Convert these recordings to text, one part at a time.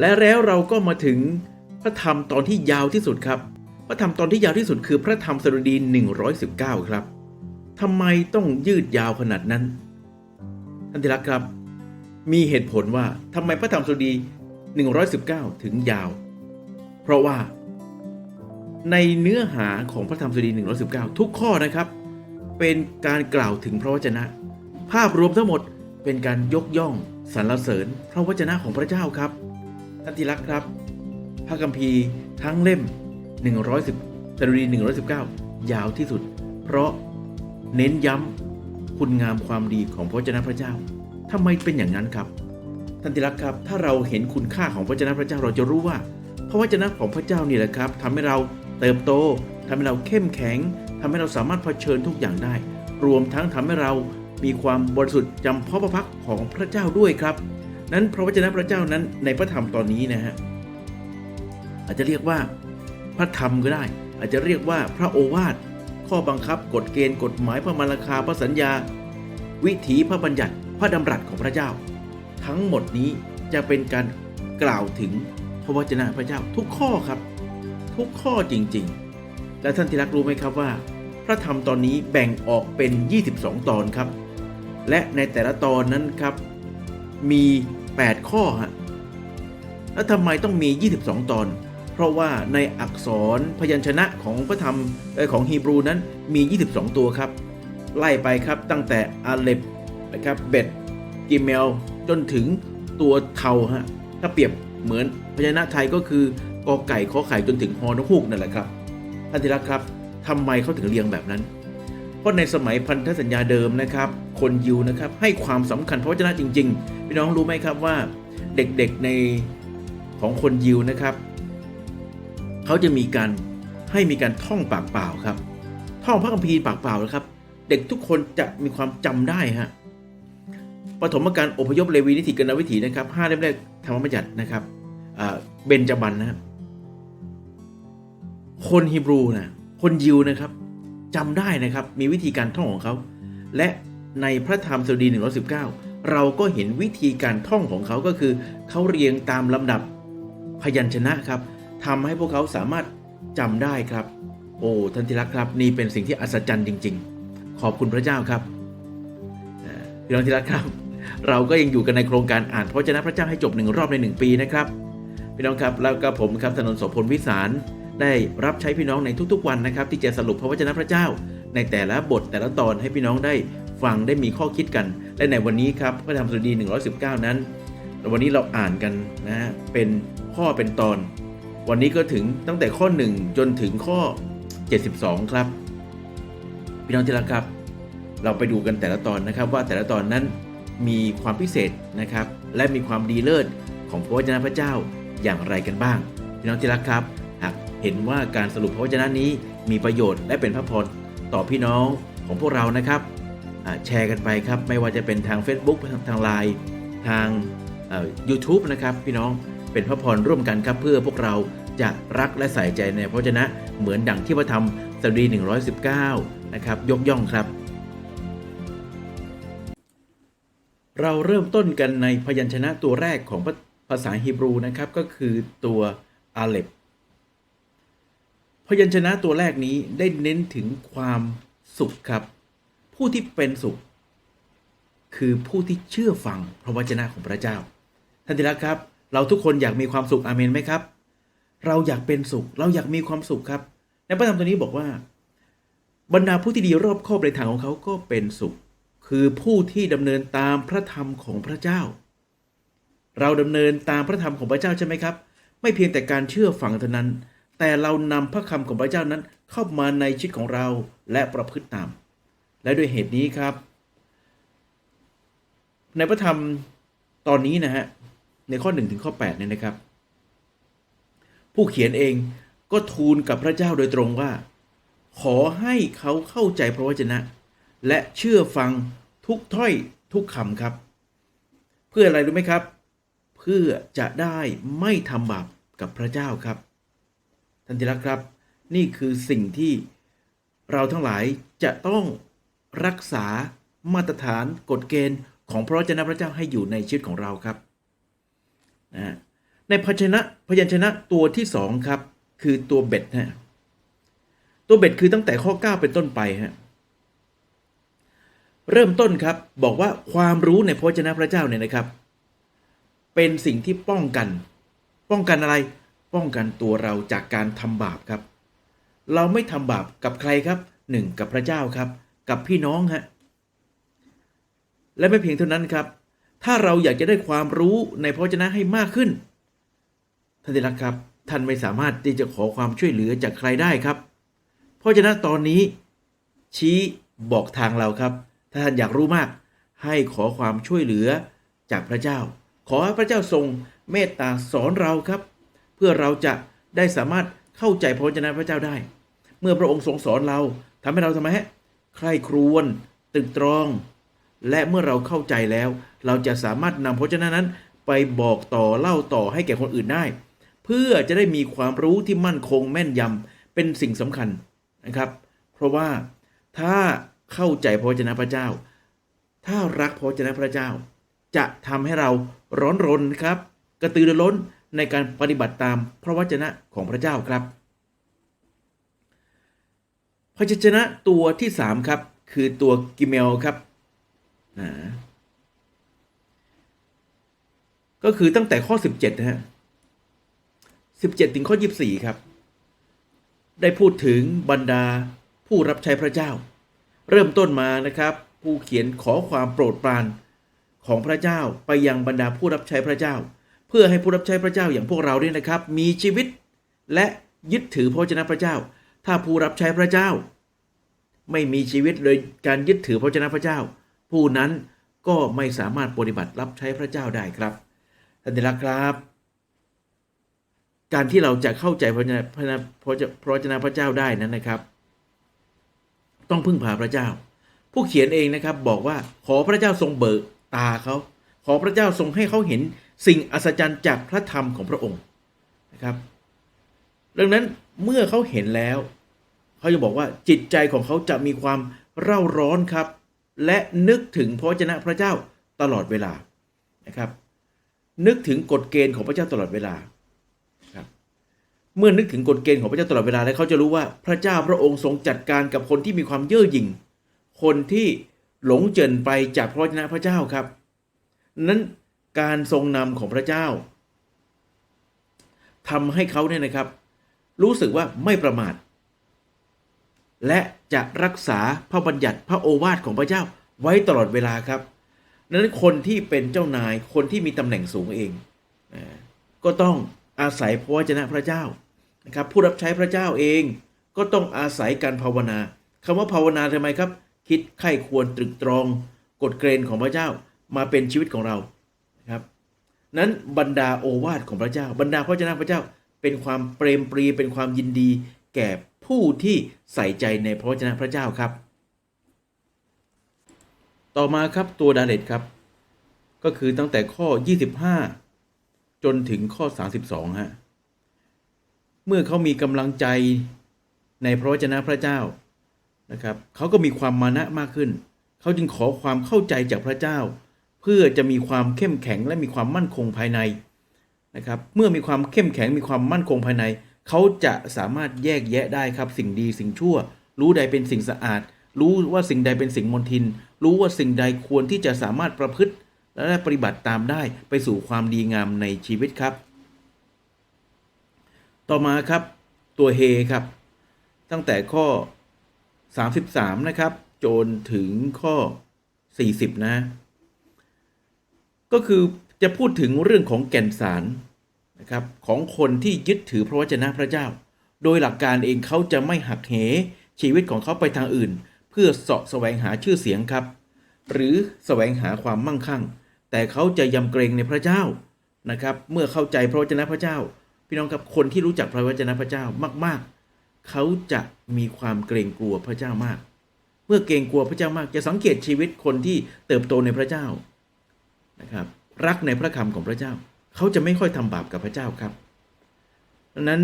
และแล้วเราก็มาถึงพระธรรมตอนที่ยาวที่สุดครับ พระธรรมตอนที่ยาวที่สุดคือพระธรรมสดุดี 119 ครับทำไมต้องยืดยาวขนาดนั้นท่านที่รักครับ มีเหตุผลว่าทำไมพระธรรมสดุดี 119 ถึงยาว เพราะว่า ในเนื้อหาของพระธรรมสดุดี 119 ทุกข้อนะครับ เป็นการกล่าวถึงพระวจนะ ภาพรวมทั้งหมดเป็นการยกย่องสรรเสริญพระวจนะของพระเจ้าครับ ท่านที่รักครับ พระคัมภีร์ทั้งเล่ม 110สดุดี119 ยาวที่สุด เพราะเน้นย้ำคุณงามความดีของพระวจนะพระเจ้าทำไมเป็นอย่างนั้นครับ ท่านที่รักครับ ถ้าเราเห็นคุณค่าของพระวจนะพระเจ้าเราจะรู้ว่า พระวจนะของพระเจ้านี่แหละครับทำให้เราเติบโตทำให้เราเข้มแข็งทำให้เราสามารถเผชิญทุกอย่างได้ รวมทั้งทำให้เรามีความบริสุทธิ์จำเพาะพระพักของพระเจ้าด้วยครับ นั้นพระวจนะพระเจ้านั้นในพระธรรมตอนนี้นะฮะอาจจะเรียกว่าพระธรรมก็ได้ อาจจะเรียกว่าพระโอวาทข้อบังคับกฎเกณฑ์กฎหมายพระมรรคาพระสัญญา วิถีพระบัญญัติพระดำรัสของพระเจ้า ทั้งหมดนี้จะเป็นการกล่าวถึงพระวจนะพระเจ้าทุกข้อครับ ทุกข้อจริงๆ และท่านที่รักรู้ไหมครับว่า พระธรรมตอนนี้แบ่งออกเป็น 22 ตอนครับ และในแต่ละตอนนั้นครับ มี 8 ข้อฮะแล้วทำไมต้องมี 22 ตอน เพราะว่าในอักษรพยัญชนะของพระธรรมของฮีบรูนั้นมี 22 ตัวครับ ไล่ไปครับตั้งแต่อาเลบนะครับเบ็ดกิเมล จนถึงตัวเทาฮะถ้าเปรียบเหมือนพยัญชนะไทยก็คือกอไก่ขอไข่จนถึงฮอนกฮูกนั่นแหละครับท่านที่รักครับทำไมเขาถึงเรียงแบบนั้น เพราะในสมัยพันธสัญญาเดิมนะครับ คนยิวนะครับให้ความสำคัญพระวจนะจริง ๆ พี่น้องรู้ไหมครับว่าเด็กๆในของคนยิวนะครับเขาจะมีการให้มีการท่องปากเปล่าครับ ท่องพระคัมภีร์ปากเปล่านะครับ เด็กทุกคนจะมีความจำได้ฮะปฐมกาลอพยพเลวีนิติกรณวิถีนะครับห้าเล่มแรกธรรมบัญญัตินะครับเบนจบันนะครับคนฮีบรูนะคนยิวนะครับ จำได้นะครับมีวิธีการท่องของเขา และในพระธรรมสดุดี 119 เราก็เห็นวิธีการท่องของเขาก็คือ เขาเรียงตามลำดับพยัญชนะครับทำให้พวกเขาสามารถจำได้ครับ โอ้ท่านที่รักครับ นี่เป็นสิ่งที่อัศจรรย์จริง ๆ ขอบคุณพระเจ้าครับพี่น้องที่รักครับ เราก็ยังอยู่กันในโครงการอ่านพระวจนะพระเจ้าให้จบหนึ่งรอบในหนึ่งปีนะครับพี่น้องครับแล้วก็ผมครับถนนโสพลวิสาร ได้รับใช้พี่น้องในทุกๆวันนะครับ ที่จะสรุปพระวจนะพระเจ้า ในแต่ละบทแต่ละตอนให้พี่น้องได้ฟังได้มีข้อคิดกัน และในวันนี้ครับพระธรรมสดี 119 นั้น วันนี้เราอ่านกันนะเป็นข้อเป็นตอน วันนี้ก็ถึงตั้งแต่ข้อ 1 จนถึงข้อ 72 ครับ พี่น้องที่รักครับ เราไปดูกันแต่ละตอนนะครับ ว่าแต่ละตอนนั้นมีความพิเศษนะครับ และมีความดีเลิศของพระวจนะพระเจ้าอย่างไรกันบ้าง พี่น้องที่รักครับ เห็นว่าการสรุปพระวจนะนี้มีประโยชน์และเป็นพระพรต่อพี่น้องของพวกเรานะครับแชร์กันไปครับ ไม่ว่าจะเป็นทาง Facebook ทางไลน์ทางยูทูบนะครับพี่น้องเป็นพระพรร่วมกันครับ เพื่อพวกเราจะรักและใส่ใจในพระวจนะเหมือนดังที่พระธรรมสดี 119 นะครับ ยกย่องครับ เราเริ่มต้นกันในพยัญชนะตัวแรกของภาษาฮีบรูนะครับ ก็คือตัวอาเลบ ยัญชนะตัวแรกนี้ได้เน้นถึงความสุขครับ ผู้ที่เป็นสุข คือผู้ที่เชื่อฟังพระวจนะของพระเจ้าท่านที่รักครับ เราทุกคนอยากมีความสุขอาเมนไหมครับ เราอยากเป็นสุข เราอยากมีความสุขครับในพระธรรมตัวนี้บอกว่า บรรดาผู้ที่ดีรอบคอบในทางของเขาก็เป็นสุข คือผู้ที่ดำเนินตามพระธรรมของพระเจ้า เราดำเนินตามพระธรรมของพระเจ้าใช่ไหมครับ ไม่เพียงแต่การเชื่อฟังเท่านั้น แต่เรานำพระคำของพระเจ้านั้นเข้ามาในชีวิตของเราและประพฤติตาม และด้วยเหตุนี้ครับ ในพระธรรมตอนนี้นะฮะในข้อ1ถึงข้อ8เนี่ยนะครับ ผู้เขียนเองก็ทูลกับพระเจ้าโดยตรงว่า ขอให้เขาเข้าใจพระวจนะ และเชื่อฟังทุกถ้อยทุกคำครับ เพื่ออะไรรู้ไหมครับ เพื่อจะได้ไม่ทำบาปกับพระเจ้าครับ ท่านที่รักครับ นี่คือสิ่งที่เราทั้งหลายจะต้องรักษามาตรฐานกฎเกณฑ์ของพระวจนะพระเจ้าให้อยู่ในชีวิตของเราครับนะในพยัญชนะพยัญชนะตัวที่สองครับ คือตัวเบ็ดฮะตัวเบ็ดคือตั้งแต่ข้อ 9 เป็นต้นไปฮะเริ่มต้นครับบอกว่าความรู้ในพระวจนะพระเจ้าเนี่ยนะครับ เป็นสิ่งที่ป้องกัน ป้องกันอะไร ป้องกันตัวเราจากการทำบาปครับ เราไม่ทำบาปกับใครครับหนึ่งกับพระเจ้าครับ กับพี่น้องฮะและไม่เพียงเท่านั้นครับ ถ้าเราอยากจะได้ความรู้ในพระวจนะให้มากขึ้น ท่านที่รักครับ ท่านไม่สามารถที่จะขอความช่วยเหลือจากใครได้ครับ เพราะฉะนั้นตอนนี้ ชี้บอกทางเราครับ ถ้าท่านอยากรู้มาก ให้ขอความช่วยเหลือจากพระเจ้า ขอให้พระเจ้าทรงเมตตาสอนเราครับ พื่อเราจะได้สามารถเข้าใจพระวจนะพระเจ้าได้ เมื่อพระองค์ทรงสอนเราทำให้เราทำไมฮะใคร่ครวญตึกตรอง และเมื่อเราเข้าใจแล้ว เราจะสามารถนำพระวจนะนั้น ไปบอกต่อเล่าต่อให้แก่คนอื่นได้ เพื่อจะได้มีความรู้ที่มั่นคงแม่นยำเป็นสิ่งสำคัญนะครับ เพราะว่าถ้าเข้าใจพระวจนะพระเจ้า ถ้ารักพระวจนะพระเจ้า จะทำให้เราร้อนรนครับ กระตือรือร้น ในการปฏิบัติตามพระวจนะของพระเจ้าครับพยัญชนะตัวที่สามครับ คือตัวกิเมลครับนะก็คือตั้งแต่ข้อ 17 นะฮะ 17 ถึงข้อ 24 ครับ ได้พูดถึงบรรดาผู้รับใช้พระเจ้า เริ่มต้นมานะครับ ผู้เขียนขอความโปรดปรานของพระเจ้าไปยังบรรดาผู้รับใช้พระเจ้า เพื่อให้ผู้รับใช้พระเจ้าอย่างพวกเราเนี่ยนะครับ มีชีวิตและยึดถือพระวจนะพระเจ้า ถ้าผู้รับใช้พระเจ้า ไม่มีชีวิตโดยการยึดถือพระวจนะพระเจ้า ผู้นั้นก็ไม่สามารถปฏิบัติรับใช้พระเจ้าได้ครับท่านที่รักครับ การที่เราจะเข้าใจพระวจนะพระวจนะพระวจนะพระเจ้าได้นั้นนะครับ ต้องพึ่งพาพระเจ้า ผู้เขียนเองนะครับบอกว่าขอพระเจ้าทรงเบิกตาเขาขอพระเจ้าทรงให้เขาเห็น สิ่งอัศจรรย์จากพระธรรมของพระองค์นะครับดังนั้นเมื่อเขาเห็นแล้วเขาจะบอกว่าจิตใจของเขาจะมีความเร่าร้อนครับ และนึกถึงพระวจนะพระเจ้าตลอดเวลานะครับ นึกถึงกฎเกณฑ์ของพระเจ้าตลอดเวลาครับเมื่อนึกถึงกฎเกณฑ์ของพระเจ้าตลอดเวลาแล้วเขาจะรู้ว่าพระเจ้าพระองค์ทรงจัดการกับคนที่มีความเย่อหยิ่งคนที่หลงเจินไปจากพระวจนะพระเจ้าครับ นั้น การทรงนำของพระเจ้าทำให้เขาเนี่ยนะครับ รู้สึกว่าไม่ประมาท และจะรักษาพระบัญญัติพระโอวาทของพระเจ้าไว้ตลอดเวลาครับนั้นคนที่เป็นเจ้านายคนที่มีตำแหน่งสูงเอง ก็ต้องอาศัยพระวจนะพระเจ้านะครับ ผู้รับใช้พระเจ้าเองก็ต้องอาศัยการภาวนาคำว่าภาวนาทำไมครับ คิดไข้ควรตรึกตรอง กฎเกณฑ์ของพระเจ้ามาเป็นชีวิตของเรา นะครับนั้นบรรดาโอวาทของพระเจ้า บรรดาพระเจ้าพระเจ้าเป็นความเปรมปรีเป็นความยินดี แก่ผู้ที่ใส่ใจในพระวจนะพระเจ้าครับ ต่อมาครับตัวดาเลตครับ ก็คือตั้งแต่ข้อ 25 จนถึงข้อ 32ฮะเมื่อเขามีกำลังใจในพระวจนะพระเจ้านะครับเขาก็มีความมานะมากขึ้น เขาจึงขอความเข้าใจจากพระเจ้า เพื่อจะมีความเข้มแข็งและมีความมั่นคงภายในนะครับ เมื่อมีความเข้มแข็งมีความมั่นคงภายใน เขาจะสามารถแยกแยะได้ครับ สิ่งดีสิ่งชั่ว รู้ใดเป็นสิ่งสะอาด รู้ว่าสิ่งใดเป็นสิ่งมนทิน รู้ว่าสิ่งใดควรที่จะสามารถประพฤติ และปฏิบัติตามได้ไปสู่ความดีงามในชีวิตครับ ต่อมาครับตัวเฮครับ ตั้งแต่ข้อ 33 นะครับ จนถึงข้อ 40 นะ ก็คือจะพูดถึงเรื่องของแก่นสารนะครับของคนที่ยึดถือพระวจนะพระเจ้า โดยหลักการเองเขาจะไม่หักเหชีวิตของเขาไปทางอื่น เพื่อเสาะแสวงหาชื่อเสียงครับ หรือแสวงหาความมั่งคั่ง แต่เขาจะยำเกรงในพระเจ้านะครับ เมื่อเข้าใจพระวจนะพระเจ้า พี่น้องครับคนที่รู้จักพระวจนะพระเจ้ามาก ๆ เขาจะมีความเกรงกลัวพระเจ้ามาก เมื่อเกรงกลัวพระเจ้ามาก จะสังเกตชีวิตคนที่เติบโตในพระเจ้า นะครับรักในพระคำของพระเจ้า เขาจะไม่ค่อยทำบาปกับพระเจ้าครับดังนั้น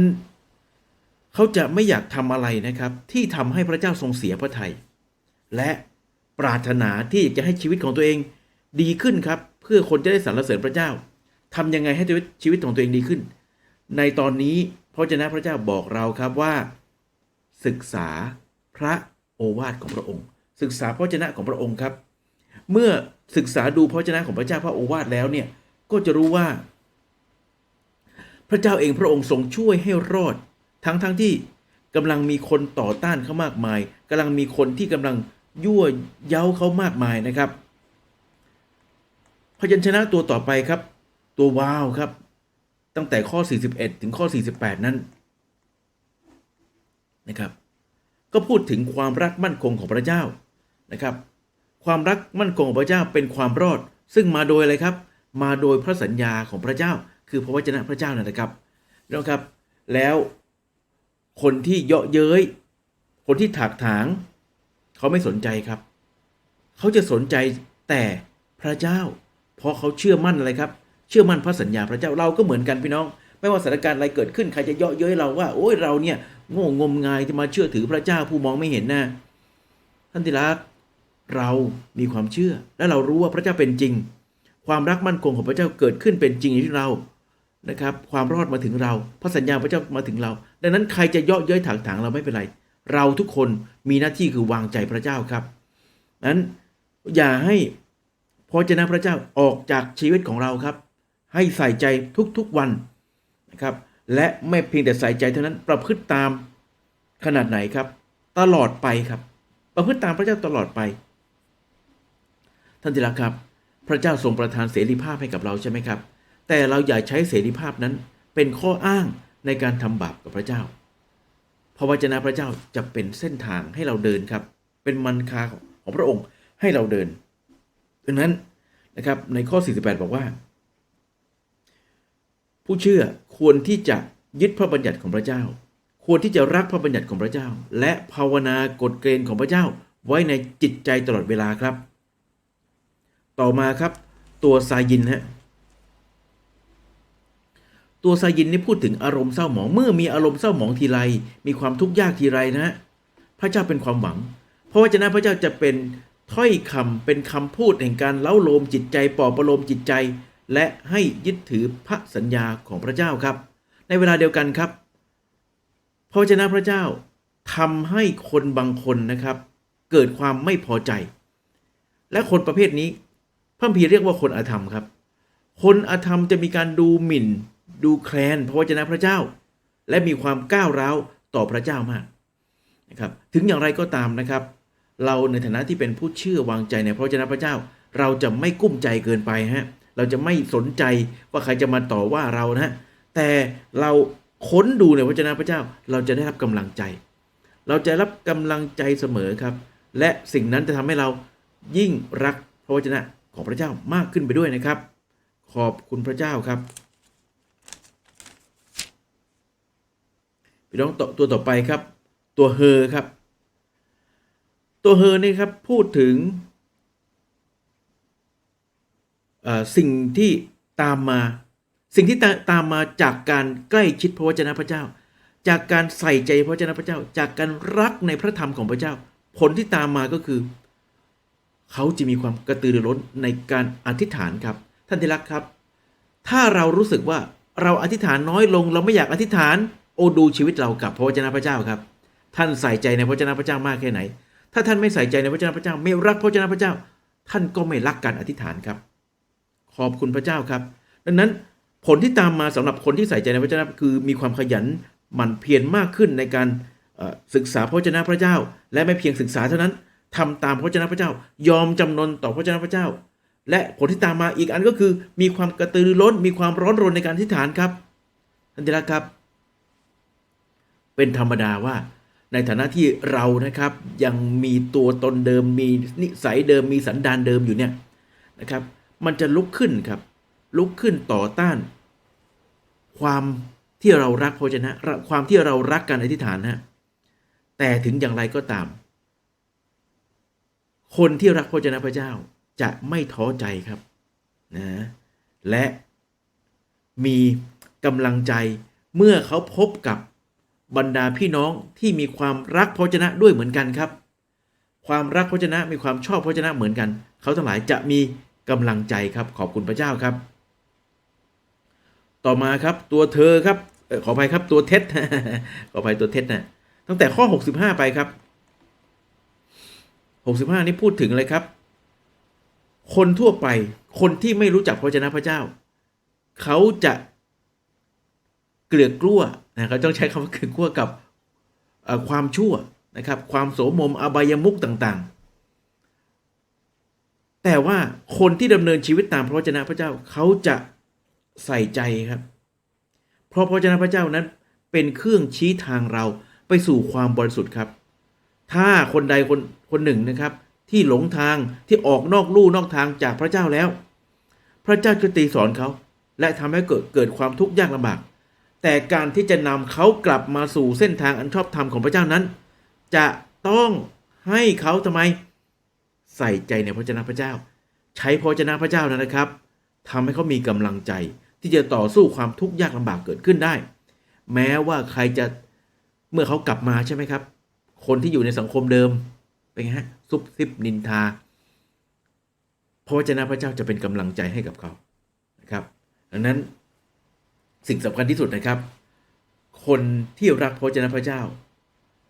เขาจะไม่อยากทำอะไรนะครับ ที่ทำให้พระเจ้าทรงเสียพระทยัยและปรารถนาที่จะให้ชีวิตของตัวเองดีขึ้นครับ เพื่อคนจะได้สรรเสริญพระเจ้าทำยังไงให้ชีวิตของตัวเองดีขึ้น ในตอนนี้พระเจ้าพระเจ้าบอกเราครับว่า ศึกษาพระโอวาทของพระองค์ ศึกษาพระเจ้าของพระองค์ครับ เมื่อศึกษาดูพระเจ้าของพระเจ้าพระโอวาทแล้วเนี่ยก็จะรู้ว่า พระเจ้าเองพระองค์ทรงช่วยให้รอด ทั้งทั้งที่กำลังมีคนต่อต้านเขามากมายกำลังมีคนที่กำลังยั่วเย้าเขามากมายนะครับพยัญชนะตัวต่อไปครับ ตัวว้าวครับ ตั้งแต่ข้อ 41 ถึงข้อ 48 นั้นนะครับ ก็พูดถึงความรักมั่นคงของพระเจ้านะครับ ความรักมั่นคงของพระเจ้าเป็นความรอด ซึ่งมาโดยอะไรครับ มาโดยพระสัญญาของพระเจ้า คือพระวจนะพระเจ้านั่นนะครับนะครับ แล้วคนที่เยาะเย้ย คนที่ถากถาง เขาไม่สนใจครับ เขาจะสนใจแต่พระเจ้า เพราะเขาเชื่อมั่นอะไรครับ เชื่อมั่นพระสัญญาพระเจ้าเราก็เหมือนกันพี่น้อง ไม่ว่าสถานการณ์อะไรเกิดขึ้นใครจะเยาะเย้ยเราว่าโอ้ยเราเนี่ยโง่งมงายที่มาเชื่อถือพระเจ้าผู้มองไม่เห็นนะท่านที่รัก เรามีความเชื่อ และเรารู้ว่าพระเจ้าเป็นจริง ความรักมั่นคงของพระเจ้าเกิดขึ้นเป็นจริงที่เรานะครับ ความรอดมาถึงเราพระสัญญาพระเจ้ามาถึงเรา ดังนั้นใครจะเยาะเย้ยถากถางเราไม่เป็นไร เราทุกคนมีหน้าที่คือวางใจพระเจ้าครับนั้นอย่าให้พระเจ้าพระเจ้าออกจากชีวิตของเราครับ ให้ใส่ใจทุกๆวันนะครับ และไม่เพียงแต่ใส่ใจเท่านั้นประพฤติตามขนาดไหนครับ ตลอดไปครับ ประพฤติตามพระเจ้าตลอดไป ท่านที่รักครับ พระเจ้าทรงประทานเสรีภาพให้กับเราใช่ไหมครับ แต่เราอย่าใช้เสรีภาพนั้นเป็นข้ออ้างในการทำบาปกับพระเจ้าพระวจนะพระเจ้าจะเป็นเส้นทางให้เราเดินครับ เป็นมันคาของพระองค์ให้เราเดินดังนั้นนะครับในข้อ 48 บอกว่า ผู้เชื่อควรที่จะยึดพระบัญญัติของพระเจ้า ควรที่จะรักพระบัญญัติของพระเจ้า และภาวนากฎเกณฑ์ของพระเจ้าไว้ในจิตใจตลอดเวลาครับ ต่อมาครับ ตัวซายินฮะตัวซายินนี่พูดถึงอารมณ์เศร้าหมองเมื่อมีอารมณ์เศร้าหมองทีไรมีความทุกข์ยากทีไรนะฮะพระเจ้าเป็นความหวัง เพราะว่าจะนะพระเจ้าจะเป็นถ้อยคำเป็นคำพูดแห่งการเล้าโลมจิตใจปลอบประโลมจิตใจ และให้ยึดถือพระสัญญาของพระเจ้าครับ ในเวลาเดียวกันครับพระเจ้าพระเจ้าทำให้คนบางคนนะครับ เกิดความไม่พอใจ และคนประเภทนี้ พระพีเรียกว่าคนอธรรมครับ คนอธรรมจะมีการดูหมิ่น ดูแคลนพระวจนะพระเจ้า และมีความก้าวร้าวต่อพระเจ้ามากนะครับถึงอย่างไรก็ตามนะครับ เราในฐานะที่เป็นผู้เชื่อวางใจในพระวจนะพระเจ้า เราจะไม่กุ้มใจเกินไปฮะเราจะไม่สนใจว่าใครจะมาต่อว่าเรานะแต่เราค้นดูในพระวจนะพระเจ้า เราจะได้รับกำลังใจ เราจะรับกำลังใจเสมอครับ และสิ่งนั้นจะทำให้เรายิ่งรักพระวจนะ ของพระเจ้ามากขึ้นไปด้วยนะครับ ขอบคุณพระเจ้าครับพี่น้องตัวต่อไปครับ ตัวเฮอครับ ตัวเฮอนี่ครับพูดถึงสิ่งที่ตามมา สิ่งที่ตามมาจากการใกล้ชิดพระวจนะพระเจ้า จากการใส่ใจพระวจนะพระเจ้า จากการรักในพระธรรมของพระเจ้า ผลที่ตามมาก็คือ เขาจะมีความกระตือรือร้นในการอธิษฐานครับ ท่านที่รักครับ ถ้าเรารู้สึกว่าเราอธิษฐานน้อยลง เราไม่อยากอธิษฐาน โอ้ดูชีวิตเรากับพระวจนะพระเจ้าครับ ท่านใส่ใจในพระวจนะพระเจ้ามากแค่ไหน ถ้าท่านไม่ใส่ใจในพระวจนะพระเจ้า ไม่รักพระวจนะพระเจ้า ท่านก็ไม่รักการอธิษฐานครับ ขอบคุณพระเจ้าครับ ดังนั้นผลที่ตามมาสำหรับคนที่ใส่ใจในพระวจนะคือมีความขยันหมั่นเพียรมากขึ้นในการศึกษาพระวจนะพระเจ้า และไม่เพียงศึกษาเท่านั้น ทำตามพระวจนะพระเจ้า ยอมจำนนต่อพระวจนะพระเจ้า และผลที่ตามมาอีกอันก็คือ มีความกระตือรือร้นมีความร้อนรนในการอธิษฐานครับท่านที่รักครับ เป็นธรรมดาว่า ในฐานะที่เรานะครับ ยังมีตัวตนเดิมมีนิสัยเดิมมีสันดานเดิมอยู่เนี่ยนะครับ มันจะลุกขึ้นครับ ลุกขึ้นต่อต้าน ความที่เรารักพระเจ้าความที่เรารักการอธิษฐานนะแต่ถึงอย่างไรก็ตาม คนที่รักพระเจ้าพระเจ้าจะไม่ท้อใจครับนะและมีกำลังใจเมื่อเขาพบกับบรรดาพี่น้องที่มีความรักพระเจ้าด้วยเหมือนกันครับ ความรักพระเจ้ามีความชอบพระเจ้าเหมือนกัน เขาทั้งหลายจะมีกำลังใจครับขอบคุณพระเจ้าครับ ต่อมาครับตัวเธอครับขออภัยครับตัวเท็จขออภัยตัวเท็จนะตั้งแต่ข้อ 65 ไปครับ 65 นี่พูดถึงอะไรครับ คนทั่วไป คนที่ไม่รู้จักพระวจนะพระเจ้า เขาจะเกลือกลัวนะเขาต้องใช้คำว่าเกลือกลัวกับความชั่วนะครับ ความโสมมอบายมุกต่างๆ แต่ว่าคนที่ดำเนินชีวิตตามพระวจนะพระเจ้า เขาจะใส่ใจครับ เพราะพระวจนะพระเจ้านั้นเป็นเครื่องชี้ทางเราไปสู่ความบริสุทธิ์ครับ ถ้าคนใดคน คนหนึ่งนะครับ ที่หลงทางที่ออกนอกลู่นอกทางจากพระเจ้าแล้ว พระเจ้าจะตีสอนเขา และทำให้เกิดเกิดความทุกข์ยากลำบาก แต่การที่จะนำเขากลับมาสู่เส้นทางอันชอบธรรมของพระเจ้านั้น จะต้องให้เขาทำไมใส่ใจในพระเจ้าพระเจ้า ใช้พระเจ้าพระเจ้านั้นนะครับทำให้เขามีกำลังใจที่จะต่อสู้ความทุกข์ยากลำบากเกิดขึ้นได้ แม้ว่าใครจะเมื่อเขากลับมาใช่ไหมครับ คนที่อยู่ในสังคมเดิม เป็นไงฮะซุบซิบนินทาพระวจนะพระเจ้าจะเป็นกำลังใจให้กับเขานะครับ ดังนั้นสิ่งสำคัญที่สุดนะครับ คนที่รักพระวจนะพระเจ้า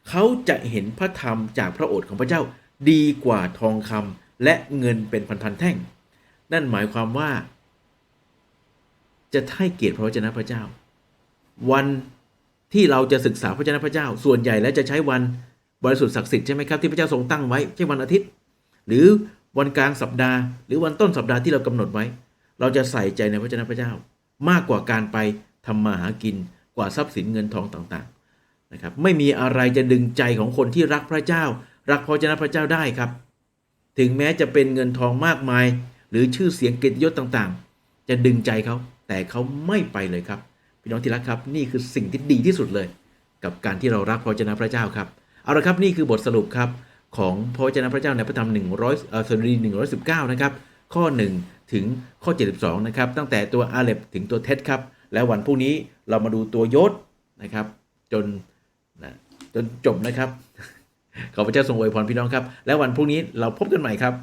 เขาจะเห็นพระธรรมจากพระโอษฐ์ของพระเจ้าดีกว่าทองคำและเงินเป็นพันๆแท่ง นั่นหมายความว่า จะให้เกียรติพระวจนะพระเจ้า วันที่เราจะศึกษาพระวจนะพระเจ้า ส่วนใหญ่แล้วจะใช้วัน บริสุทธิ์ศักดิ์สิทธิ์ใช่ไหมครับที่พระเจ้าทรงตั้งไว้ใช่วันอาทิตย์ หรือวันกลางสัปดาห์ หรือวันต้นสัปดาห์ที่เรากำหนดไว้ เราจะใส่ใจในพระวจนะพระเจ้า มากกว่าการไปทำมาหากินกว่าทรัพย์สินเงินทองต่างๆนะครับไม่มีอะไรจะดึงใจของคนที่รักพระเจ้า รักพระวจนะพระเจ้าได้ครับ ถึงแม้จะเป็นเงินทองมากมาย หรือชื่อเสียงเกียรติยศต่างๆ จะดึงใจเขาแต่เขาไม่ไปเลยครับพี่น้องที่รักครับ นี่คือสิ่งที่ดีที่สุดเลย กับการที่เรารักพระวจนะพระเจ้าครับ เอาละครับนี่คือบทสรุปครับของพระวจนะพระเจ้าในพระธรรม100เอ่อสรี119 นะครับ ข้อ 1 ถึงข้อ 72 นะครับ ตั้งแต่ตัวอาเลบถึงตัวเท็ดครับ แล้ววันพรุ่งนี้เรามาดูตัวยศนะครับ จนนะจนจบนะครับ ขอพระเจ้าทรงอวยพรพี่น้องครับ แล้ววันพรุ่งนี้เราพบกันใหม่ครับ